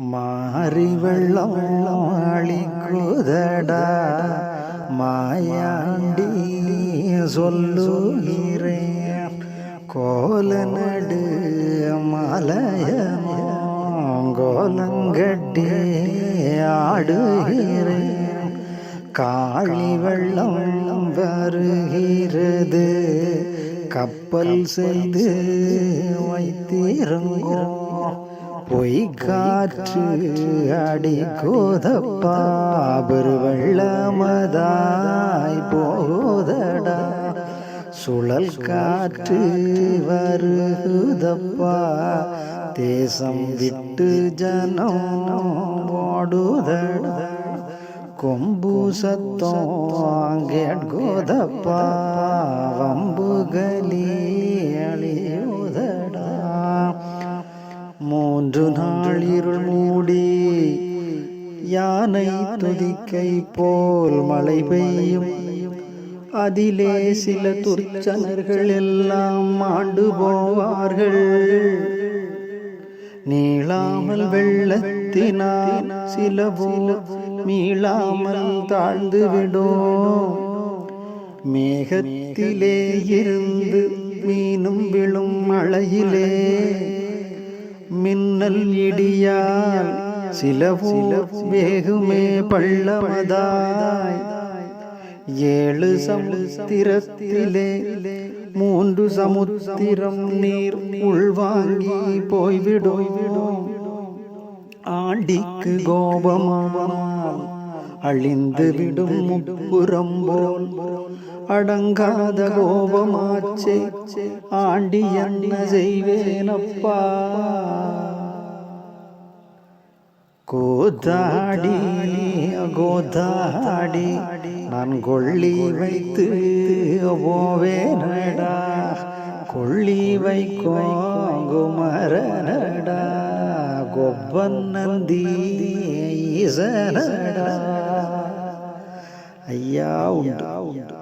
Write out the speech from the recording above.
மாறி வெள்ளம் அழிக்குதடா மாயாண்டி சொல்லுகிறேன் கோல நடு மலையமோ கோலங்கட்டி ஆடுகிறேன். காளி வெள்ளம் வருகிறது கப்பல் செய்து வைத்திருங்கோ. பொய் காற்று அடி கோதப்பா வெள்ளமதாய் போதடா சுழல் காற்று வருதப்பா தேசம் விட்டு ஜனம் ஓடுதடா. கொம்பு சத்தம் கேட்கோதப்பா வம்புகளி மூன்று நாள் இருள் மூடி யானை துதிக்கை போல் மழை பெய்யும். அதிலே சில துர்ச்சனர்கள் எல்லாம் ஆண்டு போவார்கள். நீளாமல் வெள்ளத்தினால் சில போல மீளாமல் தாழ்ந்து விடோ மேகத்திலே இருந்து மீனும் விழும் மழையிலே மின்னல் இடியால் சில சில வேகுமே பள்ளமதாய். ஏழு சமுத்திரத்திலே மூன்று சமுத்திரம் நீர் உள்வாங்கி போய்விடும். ஆண்டிக்கு கோபமானால் அழிந்து விடும் முப்புறம் அடங்காத கோபமாச்சே. ஆண்டி என்ன செய்வேனப்பா? கோதாடி கோதாடி நான் கொள்ளி வைத்து போவேனடா. கொள்ளி வைக்கோ குமரனடா. గొబ్బన్నంది అయ్యా ఉండు.